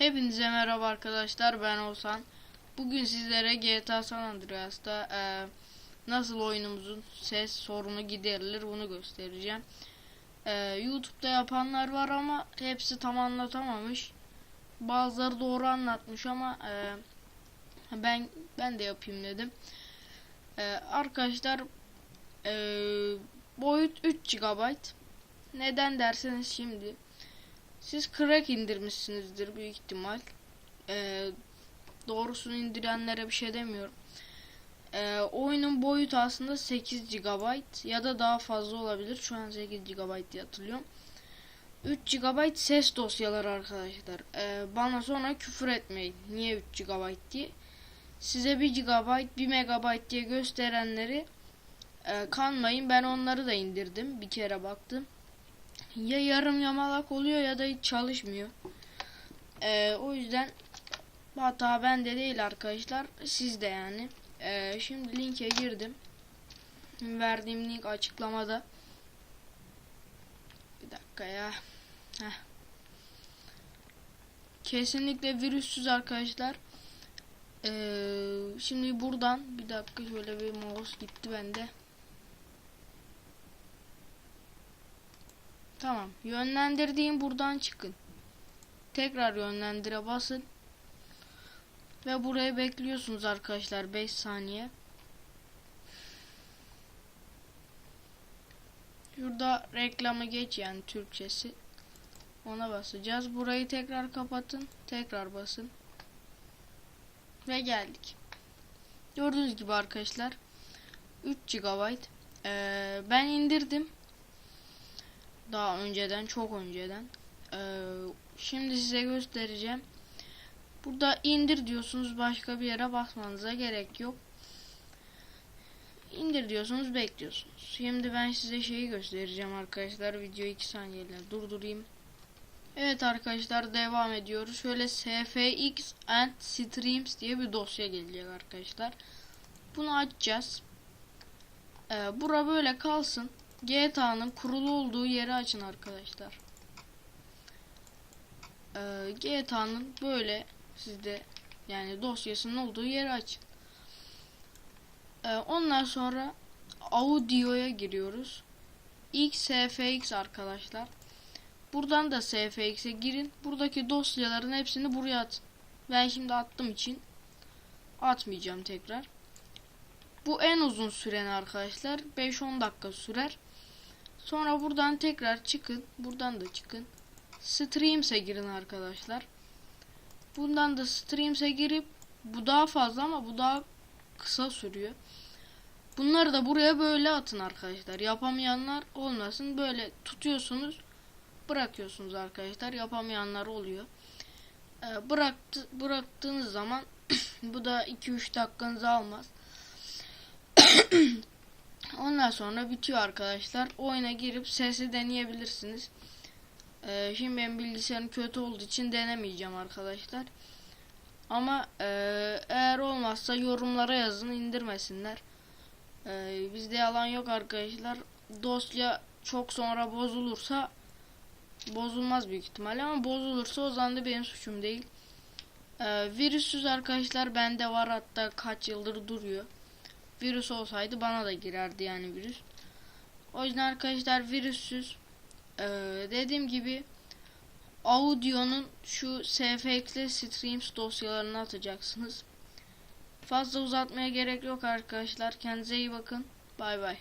Hepinize merhaba arkadaşlar ben Oğuzhan. Bugün sizlere GTA San Andreas'ta e, nasıl oyunumuzun ses sorunu giderilir bunu göstereceğim. E, YouTube'da yapanlar var ama hepsi tam anlatamamış. Bazıları doğru anlatmış ama e, ben ben de yapayım dedim. E, arkadaşlar e, boyut 3 GB. Neden derseniz şimdi siz crack indirmişsinizdir büyük ihtimal. Ee, doğrusunu indirenlere bir şey demiyorum. Ee, oyunun boyutu aslında 8 GB ya da daha fazla olabilir. Şu an 8 GB diye hatırlıyorum. 3 GB ses dosyaları arkadaşlar. Ee, bana sonra küfür etmeyin. Niye 3 GB diye. Size 1 GB 1 MB diye gösterenleri e, kanmayın. Ben onları da indirdim. Bir kere baktım ya yarım yamalak oluyor ya da hiç çalışmıyor. Ee, o yüzden hata bende değil arkadaşlar. Sizde yani. Ee, şimdi linke girdim. Verdiğim link açıklamada. Bir dakika ya. Heh. Kesinlikle virüssüz arkadaşlar. Ee, şimdi buradan bir dakika şöyle bir mouse gitti bende. Tamam. Yönlendirdiğim buradan çıkın. Tekrar yönlendire basın. Ve buraya bekliyorsunuz arkadaşlar 5 saniye. Şurada reklamı geç yani Türkçesi. Ona basacağız. Burayı tekrar kapatın. Tekrar basın. Ve geldik. Gördüğünüz gibi arkadaşlar 3 GB. Ee, ben indirdim daha önceden çok önceden. Ee, şimdi size göstereceğim. Burada indir diyorsunuz başka bir yere basmanıza gerek yok. İndir diyorsunuz bekliyorsunuz. Şimdi ben size şeyi göstereceğim arkadaşlar videoyu 2 saniyeyle durdurayım. Evet arkadaşlar devam ediyoruz. Şöyle sfx and streams diye bir dosya gelecek arkadaşlar. Bunu açacağız. Ee, bura böyle kalsın GTA'nın kurulu olduğu yeri açın arkadaşlar. Ee, GTA'nın böyle sizde yani dosyasının olduğu yeri açın. Ee, ondan sonra audio'ya giriyoruz. XFX arkadaşlar. Buradan da SFX'e girin. Buradaki dosyaların hepsini buraya atın. Ben şimdi attım için atmayacağım tekrar. Bu en uzun süren arkadaşlar. 5-10 dakika sürer. Sonra buradan tekrar çıkın. Buradan da çıkın. Streams'e girin arkadaşlar. Bundan da Streams'e girip bu daha fazla ama bu daha kısa sürüyor. Bunları da buraya böyle atın arkadaşlar. Yapamayanlar olmasın. Böyle tutuyorsunuz. Bırakıyorsunuz arkadaşlar. Yapamayanlar oluyor. Ee, bıraktı, bıraktığınız zaman bu da 2-3 dakikanızı almaz. Ondan sonra bitiyor arkadaşlar. Oyuna girip sesi deneyebilirsiniz. Ee, şimdi benim bilgisayarım kötü olduğu için denemeyeceğim arkadaşlar. Ama e, eğer olmazsa yorumlara yazın indirmesinler. Ee, bizde yalan yok arkadaşlar. Dosya çok sonra bozulursa bozulmaz büyük ihtimalle ama bozulursa o zaman da benim suçum değil. Ee, virüsüz arkadaşlar bende var hatta kaç yıldır duruyor virüs olsaydı bana da girerdi yani virüs. O yüzden arkadaşlar virüssüz ee, dediğim gibi audio'nun şu sfx'li streams dosyalarını atacaksınız. Fazla uzatmaya gerek yok arkadaşlar. Kendinize iyi bakın. Bay bay.